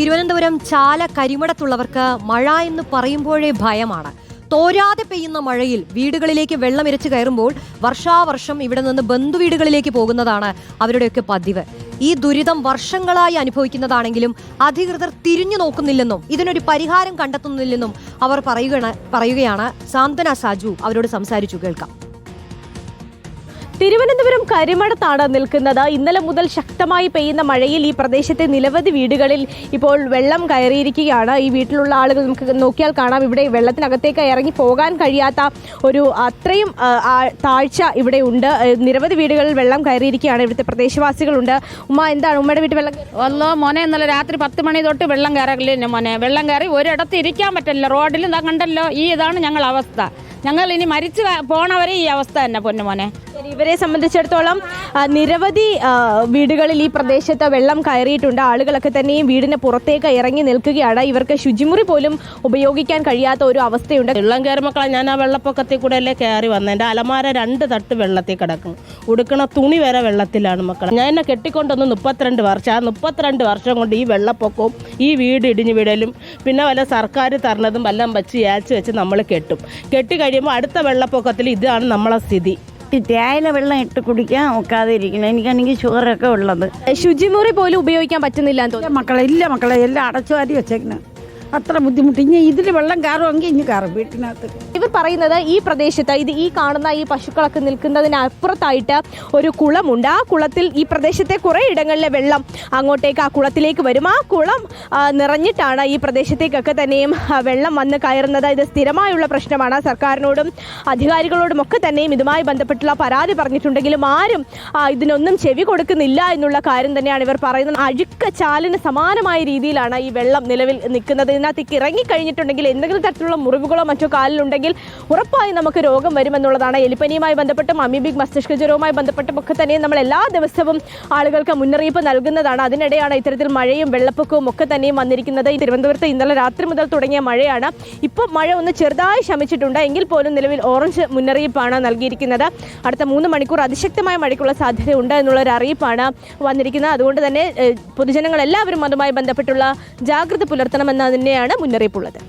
തിരുവനന്തപുരം ചാല കരിമടത്തുള്ളവർക്ക് മഴ എന്ന് പറയുമ്പോഴേ ഭയമാണ്. തോരാതെ പെയ്യുന്ന മഴയിൽ വീടുകളിലേക്ക് വെള്ളം ഇരച്ചു കയറുമ്പോൾ വർഷാവർഷം ഇവിടെ നിന്ന് ബന്ധുവീടുകളിലേക്ക് പോകുന്നതാണ് അവരുടെയൊക്കെ പതിവ്. ഈ ദുരിതം വർഷങ്ങളായി അനുഭവിക്കുന്നതാണെങ്കിലും അധികൃതർ തിരിഞ്ഞു നോക്കുന്നില്ലെന്നും ഇതിനൊരു പരിഹാരം കണ്ടെത്തുന്നില്ലെന്നും അവർ പറയുകയാണ് പറയുകയാണ് സാന്ത്വന സാജു അവരോട് സംസാരിച്ചു കേൾക്കാം. തിരുവനന്തപുരം കരിമടത്താണ് നിൽക്കുന്നത്. ഇന്നലെ മുതൽ ശക്തമായി പെയ്യുന്ന മഴയിൽ ഈ പ്രദേശത്തെ നിരവധി വീടുകളിൽ ഇപ്പോൾ വെള്ളം കയറിയിരിക്കുകയാണ്. ഈ വീട്ടിലുള്ള ആളുകൾ നമുക്ക് നോക്കിയാൽ കാണാം. ഇവിടെ വെള്ളത്തിനകത്തേക്ക് ഇറങ്ങി പോകാൻ കഴിയാത്ത ഒരു അത്രയും താഴ്ച ഇവിടെ ഉണ്ട്. നിരവധി വീടുകളിൽ വെള്ളം കയറിയിരിക്കുകയാണ് ഇവിടുത്തെ പ്രദേശവാസികളുണ്ട്. ഉമ്മ എന്താണ് ഉമ്മയുടെ വീട്ടിൽ വെള്ളം ഒന്നോ മോനെ ഇന്നലെ രാത്രി പത്ത് മണി തൊട്ട് വെള്ളം കയറില്ല മോനെ. വെള്ളം കയറി ഒരിടത്ത് ഇരിക്കാൻ പറ്റില്ല. റോഡിൽ കണ്ടല്ലോ ഈ ഇതാണ് ഞങ്ങൾ അവസ്ഥ. ഞങ്ങൾ ഇനി മരിച്ചു പോണവരെ ഈ അവസ്ഥ തന്നെ പൊന്നു മോനെ. ഇവരെ സംബന്ധിച്ചിടത്തോളം നിരവധി വീടുകളിൽ ഈ പ്രദേശത്ത് വെള്ളം കയറിയിട്ടുണ്ട്. ആളുകളൊക്കെ തന്നെയും വീടിന് പുറത്തേക്ക് ഇറങ്ങി നിൽക്കുകയാണ്. ഇവർക്ക് ശുചിമുറി പോലും ഉപയോഗിക്കാൻ കഴിയാത്ത ഒരു അവസ്ഥയുണ്ട്. വെള്ളം കയറി മക്കളെ ഞാൻ ആ വെള്ളപ്പൊക്കത്തിൽ കൂടെ അല്ലേ കയറി വന്നത് എന്റെ അലമാര രണ്ട് തട്ട് വെള്ളത്തിൽ കിടക്കും ഉടുക്കണ തുണി വരെ വെള്ളത്തിലാണ് മക്കളെ. ഞാൻ എന്നെ കെട്ടിക്കൊണ്ടൊന്ന് മുപ്പത്തിരണ്ട് വർഷം. ആ മുപ്പത്തിരണ്ട് വർഷം കൊണ്ട് ഈ വെള്ളപ്പൊക്കവും ഈ വീട് ഇടിഞ്ഞു വിടലും പിന്നെ വല്ല സർക്കാർ തരണതും എല്ലാം വെച്ച് ഏച്ച് വെച്ച് നമ്മൾ കെട്ടും. കെട്ടി കഴിയുമ്പോൾ അടുത്ത വെള്ളപ്പൊക്കത്തിൽ ഇതാണ് നമ്മളെ സ്ഥിതി. ഈ തേയില വെള്ളം ഇട്ട് കുടിക്കാൻ ഒക്കാതെ ഇരിക്കണം എനിക്കാണെങ്കിൽ ഷുഗറൊക്കെ ഉള്ളത്. ശുചിമുറി പോലും ഉപയോഗിക്കാൻ പറ്റുന്നില്ല എന്ന് തോന്നുന്നു. ഇല്ല മക്കളെ ഇല്ല മക്കളെ എല്ലാം അടച്ചു വാരി വെച്ചേക്കണേ അത്ര ബുദ്ധിമുട്ട്. ഇനി ഇതിൽ വെള്ളം കയറുമെങ്കിൽ ഇനി കയറും വീട്ടിനകത്ത്. പറയുന്നത് ഈ പ്രദേശത്ത് ഇത് ഈ കാണുന്ന ഈ പശുക്കളൊക്കെ നിൽക്കുന്നതിനപ്പുറത്തായിട്ട് ഒരു കുളമുണ്ട്. ആ കുളത്തിൽ ഈ പ്രദേശത്തെ കുറേ ഇടങ്ങളിലെ വെള്ളം അങ്ങോട്ടേക്ക് ആ കുളത്തിലേക്ക് വരും. ആ കുളം നിറഞ്ഞിട്ടാണ് ഈ പ്രദേശത്തേക്കൊക്കെ തന്നെയും വെള്ളം വന്ന് കയറുന്നത്. ഇത് സ്ഥിരമായുള്ള പ്രശ്നമാണ്. സർക്കാരിനോടും അധികാരികളോടും ഒക്കെ തന്നെയും ഇതുമായി ബന്ധപ്പെട്ടുള്ള പരാതി പറഞ്ഞിട്ടുണ്ടെങ്കിലും ആരും ഇതിനൊന്നും ചെവി കൊടുക്കുന്നില്ല എന്നുള്ള കാര്യം തന്നെയാണ് ഇവർ പറയുന്നത്. അഴുക്ക ചാലിന് സമാനമായ രീതിയിലാണ് ഈ വെള്ളം നിലവിൽ നിൽക്കുന്നത്. ഇതിനകത്തേക്ക് ഇറങ്ങിക്കഴിഞ്ഞിട്ടുണ്ടെങ്കിൽ എന്തെങ്കിലും തരത്തിലുള്ള മുറിവുകളോ മറ്റോ കാലിലുണ്ടെങ്കിൽ ഉറപ്പായും നമുക്ക് രോഗം വരുമെന്നുള്ളതാണ് എലിപ്പനിയുമായി ബന്ധപ്പെട്ടും അമീബിക് മസ്തിഷ്ക ജ്വരവുമായി ബന്ധപ്പെട്ടും ഒക്കെ തന്നെ നമ്മൾ എല്ലാ ദിവസവും ആളുകൾക്ക് മുന്നറിയിപ്പ് നൽകുന്നതാണ്. അതിനിടെയാണ് ഇത്തരത്തിൽ മഴയും വെള്ളപ്പൊക്കവും ഒക്കെ തന്നെയും വന്നിരിക്കുന്നത്. തിരുവനന്തപുരത്ത് ഇന്നലെ രാത്രി മുതൽ തുടങ്ങിയ മഴയാണ്. ഇപ്പോൾ മഴ ഒന്ന് ചെറുതായി ശമിച്ചിട്ടുണ്ട്. എങ്കിൽ പോലും നിലവിൽ ഓറഞ്ച് മുന്നറിയിപ്പാണ് നൽകിയിരിക്കുന്നത്. അടുത്ത മൂന്ന് മണിക്കൂർ അതിശക്തമായ മഴയ്ക്കുള്ള സാധ്യതയുണ്ട് എന്നുള്ള ഒരു അറിയിപ്പാണ് വന്നിരിക്കുന്നത്. അതുകൊണ്ട് തന്നെ പൊതുജനങ്ങൾ എല്ലാവരും അതുമായി ബന്ധപ്പെട്ടുള്ള ജാഗ്രത പുലർത്തണമെന്ന് തന്നെയാണ് മുന്നറിയിപ്പുള്ളത്.